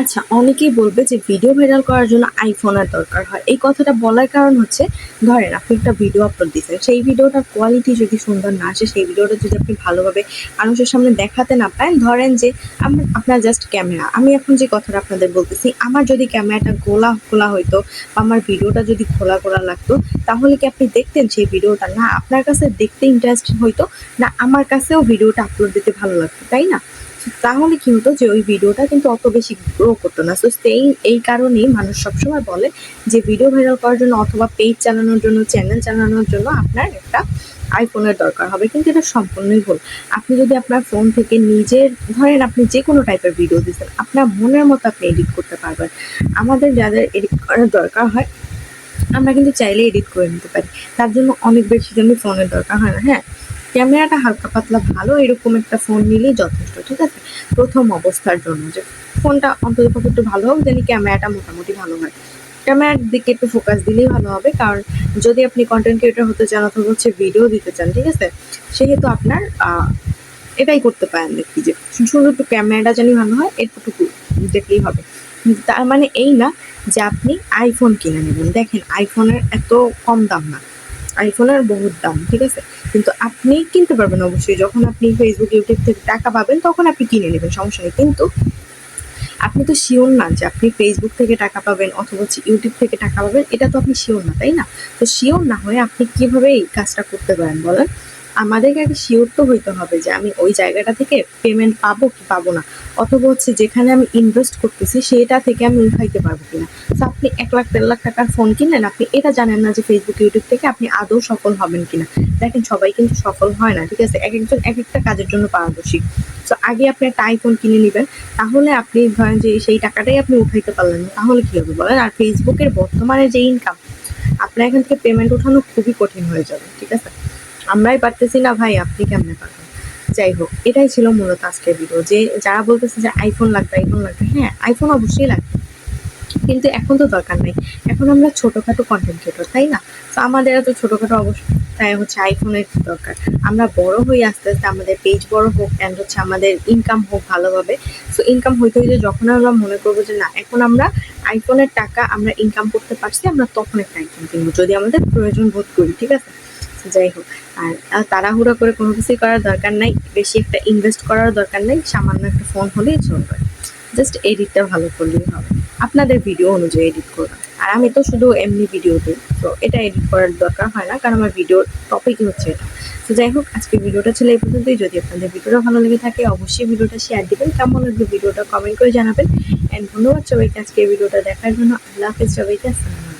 আচ্ছা অনেকেই বলবে যে ভিডিও ভাইরাল করার জন্য আইফোনের দরকার হয়। এই কথাটা বলার কারণ হচ্ছে, ধরেন আপনি একটা ভিডিও আপলোড দিচ্ছেন, সেই ভিডিওটার কোয়ালিটি যদি সুন্দর না আসে, সেই ভিডিওটা যদি আপনি ভালোভাবে মানুষের সামনে দেখাতে না পারেন, ধরেন যে আপনার জাস্ট ক্যামেরা আমি এখন যে কথাটা আপনাদের বলতেছি, আমার যদি ক্যামেরাটা গোলা খোলা হইতো বা আমার ভিডিওটা যদি খোলা খোলা লাগতো, তাহলে কি আপনি দেখতেন সেই ভিডিওটা না, আপনার কাছে দেখতে ইন্টারেস্ট হইতো, না, আমার কাছেও ভিডিওটা আপলোড দিতে ভালো লাগতো, তাই না? তাহলে কি হতো যে ওই ভিডিওটা কিন্তু অত বেশি গ্রো করতো না। তো সেই, এই কারণেই মানুষ সবসময় বলে যে ভিডিও ভাইরাল করার জন্য অথবা পেজ চালানোর জন্য চ্যানেল চালানোর জন্য আপনার একটা আইফোনের দরকার হবে। কিন্তু এটা সম্পূর্ণই ভুল। আপনি যদি আপনার ফোন থেকে নিজের, ধরেন আপনি যে কোনো টাইপের ভিডিও দিচ্ছেন আপনার মনের মতো আপনি এডিট করতে পারবেন। আমাদের যাদের এডিট করার দরকার হয়, আমরা কিন্তু চাইলে এডিট করে নিতে পারি। তার জন্য অনেক বেশি দামি ফোনের দরকার হয় না হ্যাঁ? ক্যামেরাটা হালকা পাতলা, ভালো এরকম একটা ফোন নিলেই যথেষ্ট, ঠিক আছে? প্রথম অবস্থার জন্য যে ফোনটা অন্তত পক্ষে একটু ভালো হোক যেন ক্যামেরাটা মোটামুটি ভালো হয়। ক্যামেরার দিকে একটু ফোকাস দিলেই ভালো হবে, কারণ যদি আপনি কন্টেন্ট ক্রিয়েটর হতে চান অথবা হচ্ছে ভিডিও দিতে চান, ঠিক আছে? সেহেতু আপনার এটাই করতে পারেন দেখি যে শুধু একটু ক্যামেরাটা যেন ভালো হয় এটুকু দেখলেই হবে। তার মানে এই না যে আপনি আইফোন কিনে নেবেন। দেখেন আইফোনের এত কম দাম না। আইফোনের বহুত দাম, ঠিক আছে? কিন্তু আপনি কিনতে পারবেন অবশ্যই। যখন আপনি ফেসবুক ইউটিউব থেকে টাকা পাবেন, তখন আপনি কিনে নেবেন, সমস্যা নেই। কিন্তু আপনি তো শিওর না যে আপনি ফেসবুক থেকে টাকা পাবেন অথবা হচ্ছে ইউটিউব থেকে টাকা পাবেন, এটা তো আপনি শিওর না, তাই না? তো শিওর না হয়ে আপনি কীভাবে এই কাজটা করতে পারেন, বলেন? আমাদেরকে আগে শিওর তো হইতে হবে যে আমি ওই জায়গাটা থেকে পেমেন্ট পাবো কি পাবো না। অথবা হচ্ছে যেখানে আমি ইনভেস্ট করতেছি সেটা থেকে আমি উঠাইতে পারব কিনা। তো আপনি এক লাখ, দেড় লাখ টাকার ফোন কিনলেন, আপনি এটা জানেন না যে ফেসবুক ইউটিউব থেকে আপনি আদৌ সফল হবেন কিনা। দেখেন, সবাই কিন্তু সফল হয় না, ঠিক আছে? এক একজন, এক একটা কাজের জন্য পারদর্শী। তো আগে আপনি একটা আইফোন কিনে নেবেন, তাহলে আপনি ধরেন যে সেই টাকাটাই আপনি উঠাইতে পারলেন না, তাহলে কি হবে বলেন? আর ফেসবুকের বর্তমানে যে ইনকাম আপনার এখান থেকে পেমেন্ট ওঠানো খুবই কঠিন হয়ে যাবে, ঠিক আছে? আমরাই পারতেছি না, ভাই, আপনি কেমনে পারবেন? যাই হোক, এটাই ছিল মূলত আজকের ভিডিও যে যারা বলতেছে যে আইফোন লাগবে আইফোন লাগবে হ্যাঁ আইফোন অবশ্যই লাগবে। কিন্তু এখন তো দরকার নেই। এখন আমরা ছোটোখাটো কন্টেন্ট ক্রিয়েটর তাই না? তো আমাদের এত ছোটোখাটো অবশ্যই তাই হচ্ছে আইফোনের দরকার। আমরা বড় হই আস্তে আস্তে, আমাদের পেজ বড় হোক অ্যান্ড হচ্ছে আমাদের ইনকাম হোক ভালোভাবে। সো ইনকাম হইতে হইতে যখন আমরা মনে করব যে না, এখন আমরা আইফোনের টাকা আমরা ইনকাম করতে পারছি, আমরা তখন একটা আইফোন কিনবো, যদি আমাদের প্রয়োজন বোধ করি, ঠিক আছে? যাই হোক। আর তাড়াহুড়ো করে কোনো কিছুই করার দরকার নাই। বেশি একটা ইনভেস্ট করার দরকার নেই। সামান্য একটা ফোন হলেই চলবে। জাস্ট এডিটটা ভালো করলেই হবে। আপনাদের ভিডিও অনুযায়ী এডিট করবেন আর আমি তো শুধু এমনি ভিডিও দিই। তো এটা এডিট করার দরকার হয় না। কারণ আমার ভিডিওর টপিকই হচ্ছে এটা। তো যাই হোক, আজকে ভিডিওটা ছিল এই পর্যন্তই। যদি আপনাদের ভিডিওটা ভালো লেগে থাকে, অবশ্যই ভিডিওটা শেয়ার দিবেন। কেমন লাগবে ভিডিওটা কমেন্ট করে জানাবেন। অ্যান্ড ধন্যবাদ সবাইকে আজকে ভিডিওটা দেখার জন্য। আল্লাহ হাফিজ সবাইকে, আসসালামু